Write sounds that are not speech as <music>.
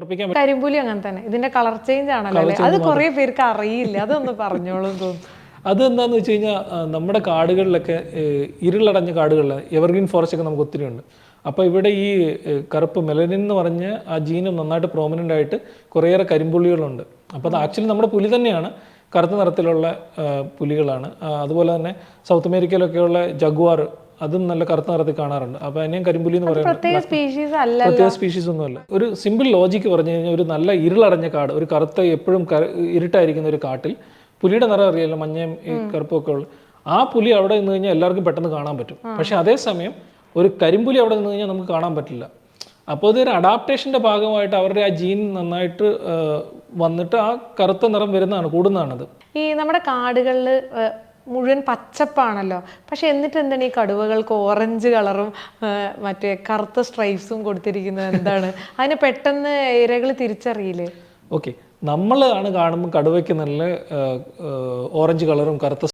ഉറപ്പിക്കാൻ കരിമ്പുലി അങ്ങനെ തന്നെ. ഇതിന്റെ കളർ ചേഞ്ച് ആണല്ലോ അത് കുറെ പേർക്ക് അറിയില്ല. അതൊന്ന് പറഞ്ഞോളും തോന്നുന്നു അത് എന്താന്ന് വെച്ച് കഴിഞ്ഞാൽ നമ്മുടെ കാടുകളിലൊക്കെ ഇരുളടഞ്ഞ കാടുകളിൽ എവർഗ്രീൻ ഫോറസ്റ്റ് ഒക്കെ നമുക്ക് ഒത്തിരി ഉണ്ട്. അപ്പോൾ ഇവിടെ ഈ കറുപ്പ് മെലനിൻ എന്ന് പറഞ്ഞ ആ ജീനും നന്നായിട്ട് പ്രോമിനന്റ് ആയിട്ട് കുറേയേറെ കരിമ്പുള്ളികളുണ്ട്. അപ്പോൾ അത് ആക്ച്വലി നമ്മുടെ പുലി തന്നെയാണ്. കറുത്ത നിറത്തിലുള്ള പുലികളാണ്. അതുപോലെ തന്നെ സൗത്ത് അമേരിക്കയിലൊക്കെയുള്ള ജഗ്വാർ അതും നല്ല കറുത്ത നിറത്തിൽ കാണാറുണ്ട്. അപ്പോൾ അതിനെയും കരിമ്പുലി എന്ന് പറയുന്നത് പ്രത്യേക സ്പീഷീസ് ഒന്നുമല്ല. ഒരു സിമ്പിൾ ലോജിക്ക് പറഞ്ഞു കഴിഞ്ഞാൽ ഒരു നല്ല ഇരുളടഞ്ഞ കാട് ഒരു കറുത്ത എപ്പോഴും ഇരുട്ടായിരിക്കുന്ന ഒരു കാട്ടിൽ പുലിയുടെ നിറം അറിയാലോ മഞ്ഞയും ഈ കറുപ്പൊക്കെ ഒക്കെ ആ പുലി അവിടെ നിന്ന് കഴിഞ്ഞാൽ എല്ലാവർക്കും പെട്ടെന്ന് കാണാൻ പറ്റും. പക്ഷെ അതേസമയം ഒരു കരിമ്പുലി അവിടെ നിന്ന് കഴിഞ്ഞാൽ നമുക്ക് കാണാൻ പറ്റില്ല. അപ്പോൾ ഇതൊരു അഡാപ്റ്റേഷന്റെ ഭാഗമായിട്ട് അവരുടെ ആ ജീൻ നന്നായിട്ട് വന്നിട്ട് ആ കറുത്ത നിറം വരുന്നതാണ് കൂടുന്നതാണത്. ഈ നമ്മുടെ കാടുകളിൽ മുഴുവൻ പച്ചപ്പാണല്ലോ. പക്ഷെ എന്നിട്ട് എന്താണ് ഈ കടുവകൾക്ക് ഓറഞ്ച് കളറും മറ്റേ കറുത്ത സ്ട്രൈപ്സും കൊടുത്തിരിക്കുന്നത് എന്താണ്? <laughs> അതിന് പെട്ടെന്ന് ഇരകൾ തിരിച്ചറിയില്ലേ? ഓക്കെ നമ്മളാണ് കാണുമ്പോൾ കടുവയ്ക്ക് നല്ല ഓറഞ്ച് കളറും കറുത്ത